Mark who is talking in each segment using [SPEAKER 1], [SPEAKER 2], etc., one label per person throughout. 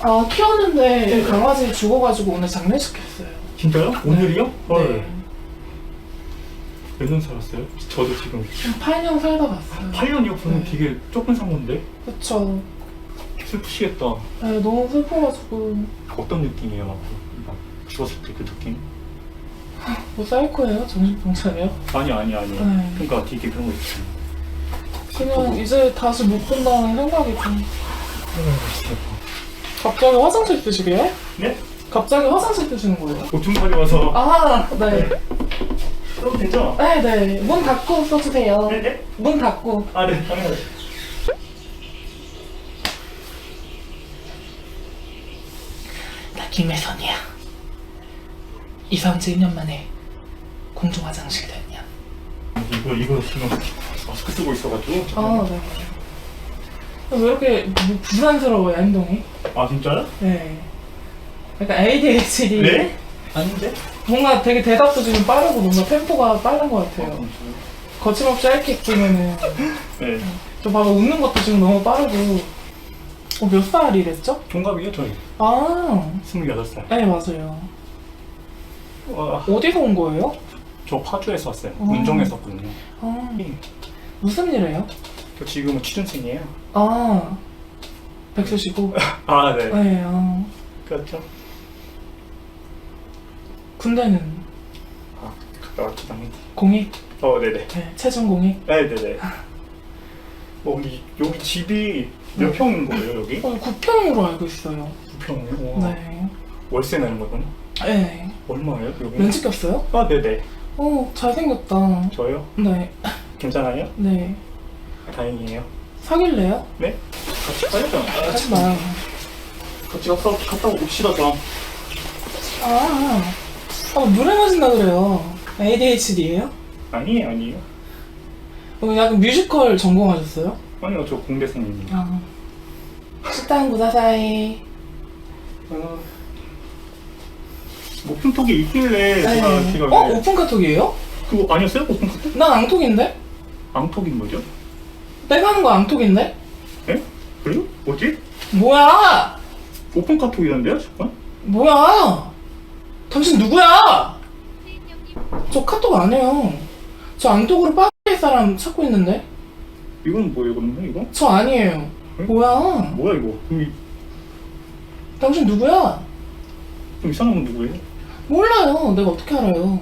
[SPEAKER 1] 아 키웠는데 강아지 죽어가지고 오늘 장례식했어요.
[SPEAKER 2] 진짜요? 오늘이요? 헐.
[SPEAKER 1] 네.
[SPEAKER 2] 몇년 살았어요? 저도 지금
[SPEAKER 1] 8년 살다 갔어요.
[SPEAKER 2] 8년이요? 그러면
[SPEAKER 1] 네.
[SPEAKER 2] 되게 조금 산 건데?
[SPEAKER 1] 그쵸.
[SPEAKER 2] 슬프시겠다.
[SPEAKER 1] 네, 너무 슬퍼가지고
[SPEAKER 2] 어떤 느낌이에요? 막, 막 죽었을 때 그 느낌?
[SPEAKER 1] 뭐 사이코예요? 정신병자예요?
[SPEAKER 2] 아니 아니 아니.
[SPEAKER 1] 네.
[SPEAKER 2] 그러니까 되게 그런 거 있잖아요.
[SPEAKER 1] 그냥 이제 다시 못 본다는 생각이 좀. 갑자기 화장실 쓰시게요?
[SPEAKER 2] 네?
[SPEAKER 1] 갑자기 화장실 쓰시는 거예요?
[SPEAKER 2] 보충팔이 와서
[SPEAKER 1] 아, 네.
[SPEAKER 2] 써도 되죠?
[SPEAKER 1] 네, 네. 문 닫고 써주세요.
[SPEAKER 2] 네? 네?
[SPEAKER 1] 문 닫고.
[SPEAKER 2] 아 네, 당연하죠.
[SPEAKER 1] 나 김혜선이야. 이사 온 지 1년 만에 공중 화장실 됐냐?
[SPEAKER 2] 이거 이거 지금 마스크 쓰고 있어가지고.
[SPEAKER 1] 아, 네. 왜 이렇게 부- 부산스러워요, 행동이?
[SPEAKER 2] 아 진짜요?
[SPEAKER 1] 네. 약간 ADHD.
[SPEAKER 2] 네? 아닌데?
[SPEAKER 1] 뭔가 되게 대답도 지금 빠르고 뭔가 템포가 빠른 것 같아요. 거침없이 이렇게 보면은
[SPEAKER 2] 네.
[SPEAKER 1] 저 봐봐 웃는 것도 지금 너무 빠르고 어, 몇 살이랬죠?
[SPEAKER 2] 동갑이에요 저희.
[SPEAKER 1] 아,
[SPEAKER 2] 28살.
[SPEAKER 1] 네 맞아요.
[SPEAKER 2] 와,
[SPEAKER 1] 어디서 온 거예요?
[SPEAKER 2] 저 파주에서 왔어요.
[SPEAKER 1] 어.
[SPEAKER 2] 운정에서 왔거든요.
[SPEAKER 1] 아, 무슨 일 해요?
[SPEAKER 2] 저 지금은 취준생이에요.
[SPEAKER 1] 아, 백수시고.
[SPEAKER 2] 아 네.
[SPEAKER 1] 네, 아.
[SPEAKER 2] 그렇죠.
[SPEAKER 1] 군대는
[SPEAKER 2] 아 갔다 왔죠 당연히.
[SPEAKER 1] 공익,
[SPEAKER 2] 어 네네.
[SPEAKER 1] 네, 최종 공익.
[SPEAKER 2] 네 네네. 뭐 여기 여기 집이 몇
[SPEAKER 1] 네.
[SPEAKER 2] 평인 거예요 여기?
[SPEAKER 1] 어, 9평으로 알고 있어요.
[SPEAKER 2] 9평이요?
[SPEAKER 1] 네.
[SPEAKER 2] 월세 내는 거구나.
[SPEAKER 1] 네.
[SPEAKER 2] 얼마예요 여기?
[SPEAKER 1] 렌즈 꼈어요?
[SPEAKER 2] 아 네네.
[SPEAKER 1] 어, 잘생겼다.
[SPEAKER 2] 저요?
[SPEAKER 1] 네,
[SPEAKER 2] 괜찮아요?
[SPEAKER 1] 네.
[SPEAKER 2] 다행이에요.
[SPEAKER 1] 사귈래요?
[SPEAKER 2] 네? 같이 가야죠.
[SPEAKER 1] 같이 봐요.
[SPEAKER 2] 같이 갔다 갔다 옵시다 좀.
[SPEAKER 1] 아, 아, 노래 마신다 그래요. ADHD예요?
[SPEAKER 2] 아니에요 아니에요.
[SPEAKER 1] 어, 약간 뮤지컬 전공하셨어요?
[SPEAKER 2] 아니요 저 공대생입니다.
[SPEAKER 1] 아. 식당 구다사이.
[SPEAKER 2] 어, 오픈톡이 있길래 제가 제가
[SPEAKER 1] 어?
[SPEAKER 2] 왜-
[SPEAKER 1] 오픈 카톡이에요?
[SPEAKER 2] 그거 아니었어요? 오픈 카톡?
[SPEAKER 1] 난 앙톡인데?
[SPEAKER 2] 앙톡이 뭐죠?
[SPEAKER 1] 내가 하는 거 앙톡인데?
[SPEAKER 2] 에? 그래요? 뭐지?
[SPEAKER 1] 뭐야!
[SPEAKER 2] 오픈 카톡이던데요? 잠깐?
[SPEAKER 1] 뭐야! 당신 누구야! 저 카톡 안 해요. 저 앙톡으로 빠질 사람 찾고 있는데?
[SPEAKER 2] 이건 뭐예요 그러면 이거?
[SPEAKER 1] 저 아니에요.
[SPEAKER 2] 응?
[SPEAKER 1] 뭐야?
[SPEAKER 2] 뭐야 이거? 이-
[SPEAKER 1] 당신 누구야?
[SPEAKER 2] 좀 이상한 건 누구예요?
[SPEAKER 1] 몰라요. 내가 어떻게 알아요?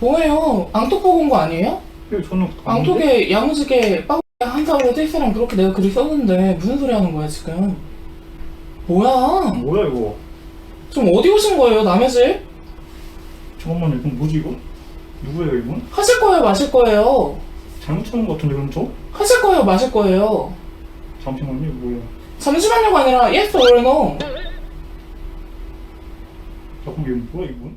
[SPEAKER 1] 뭐예요? 앙톡 보고 온 거 아니에요?
[SPEAKER 2] 예, 저는 아닌데?
[SPEAKER 1] 앙톡에 야무지게 빵 한사월에 뜰새랑 그렇게 내가 글이 썼는데 무슨 소리 하는 거야 지금? 뭐야?
[SPEAKER 2] 뭐야 이거?
[SPEAKER 1] 지금 어디 오신 거예요 남의 집?
[SPEAKER 2] 잠깐만 이건 뭐지 이거? 누구예요 이건?
[SPEAKER 1] 하실 거예요 마실 거예요?
[SPEAKER 2] 잘못 찾은 것 같은데 그럼 저?
[SPEAKER 1] 하실 거예요 마실 거예요?
[SPEAKER 2] 잠시만요 이거 뭐야?
[SPEAKER 1] 잠시만요가 아니라 yes or no
[SPEAKER 2] 잠깐 이거 뭐야 이건?